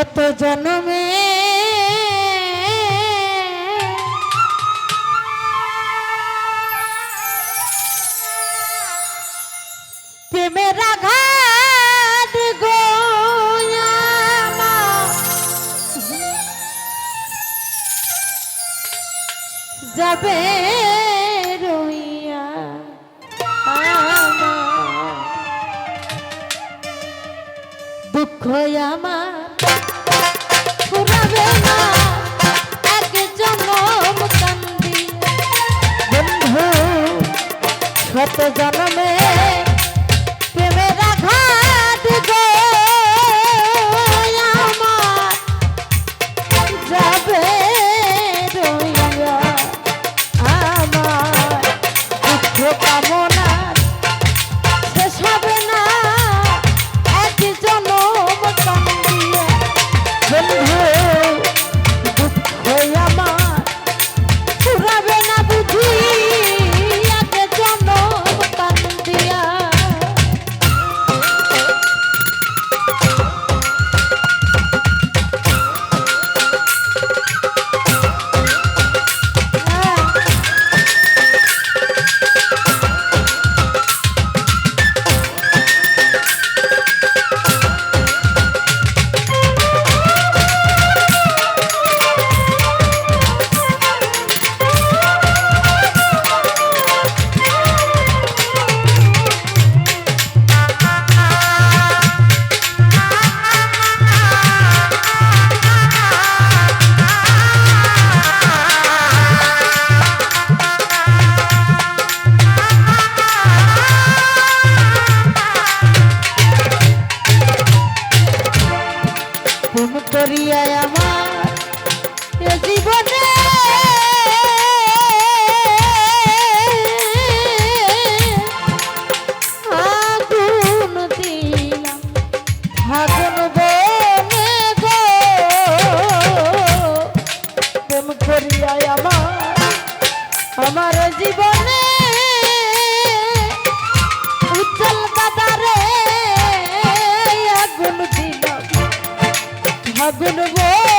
গত জন্মে। প্রেমেরা ঘাট গো যাবে দুঃখ আমার। ফুরাবে না। আমার জীবনে উজ্জ্বল বাদারে আগুন দিন আগুন বল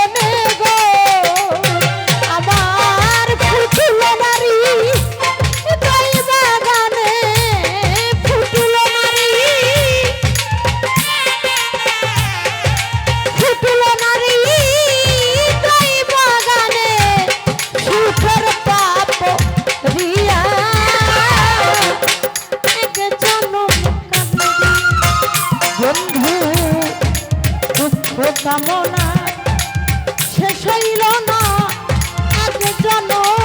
ও কামনা শেষ হইল না। আজ জনম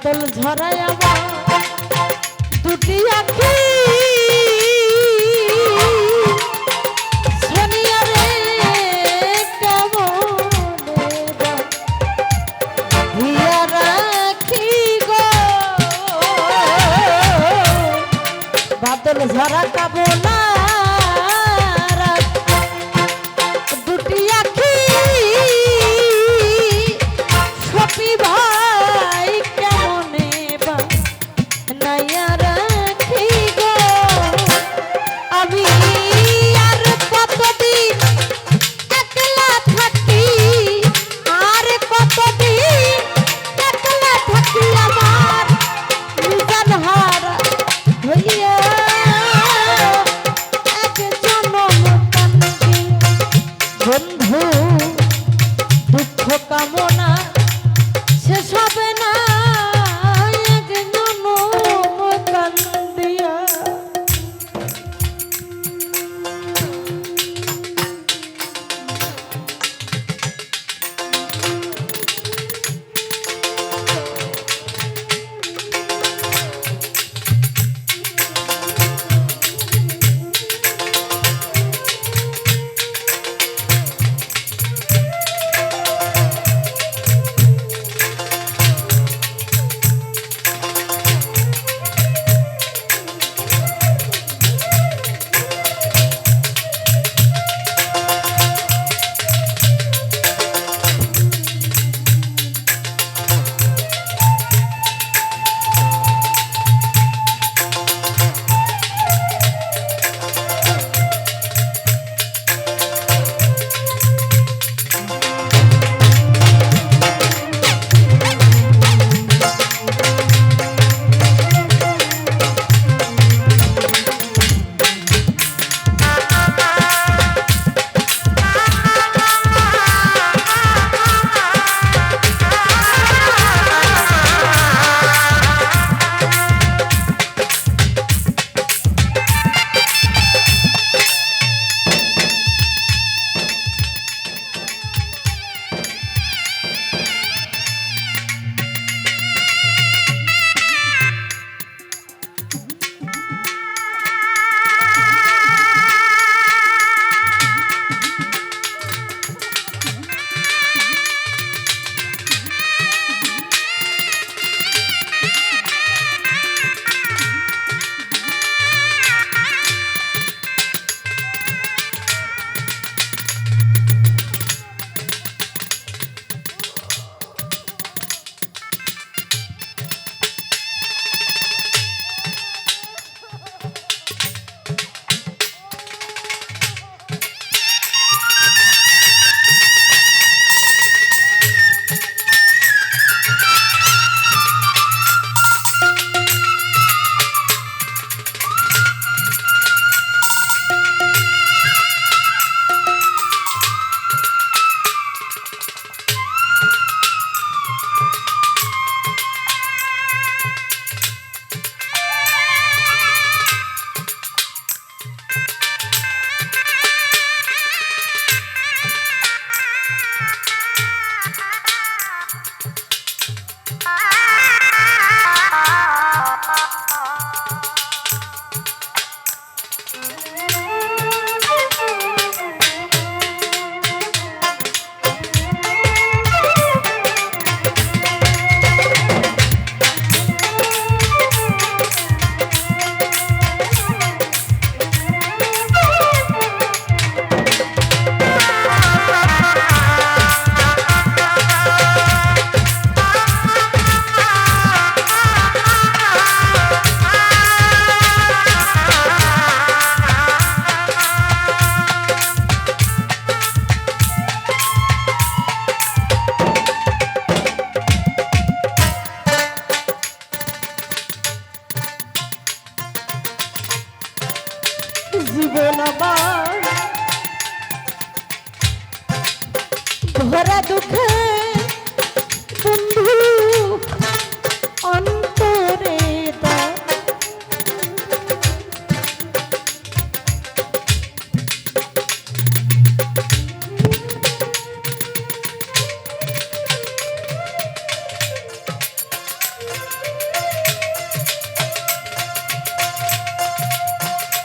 বাতল ঝরায়